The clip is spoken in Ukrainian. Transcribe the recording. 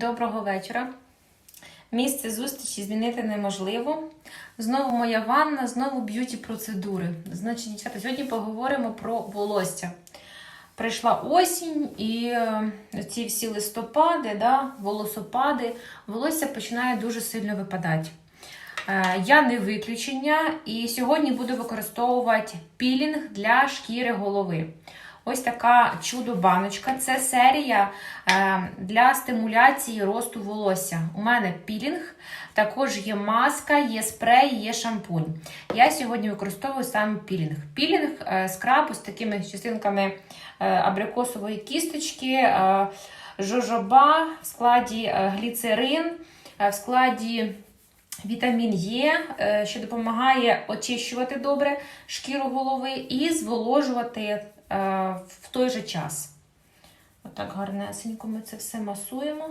Доброго вечора. Місце зустрічі змінити неможливо. Знову моя ванна, знову б'юті процедури. Значить, дівчата, сьогодні поговоримо про волосся. Прийшла осінь, і е, ці всі листопади, да, волосопади, волосся починає дуже сильно випадати. Е, Я не виключення, і сьогодні буду використовувати пілінг для шкіри голови. Ось така чудо-баночка. Це серія е, для стимуляції росту волосся. У мене пілінг, також є маска, є спрей, є шампунь. Я сьогодні використовую саме пілінг. Пілінг е, скраб з такими частинками е, абрикосової кісточки, жожоба в складі гліцерин, в складі. Вітамін Є, е, що допомагає очищувати добре шкіру голови і зволожувати е, в той же час. Отак гарнесенько ми це все масуємо.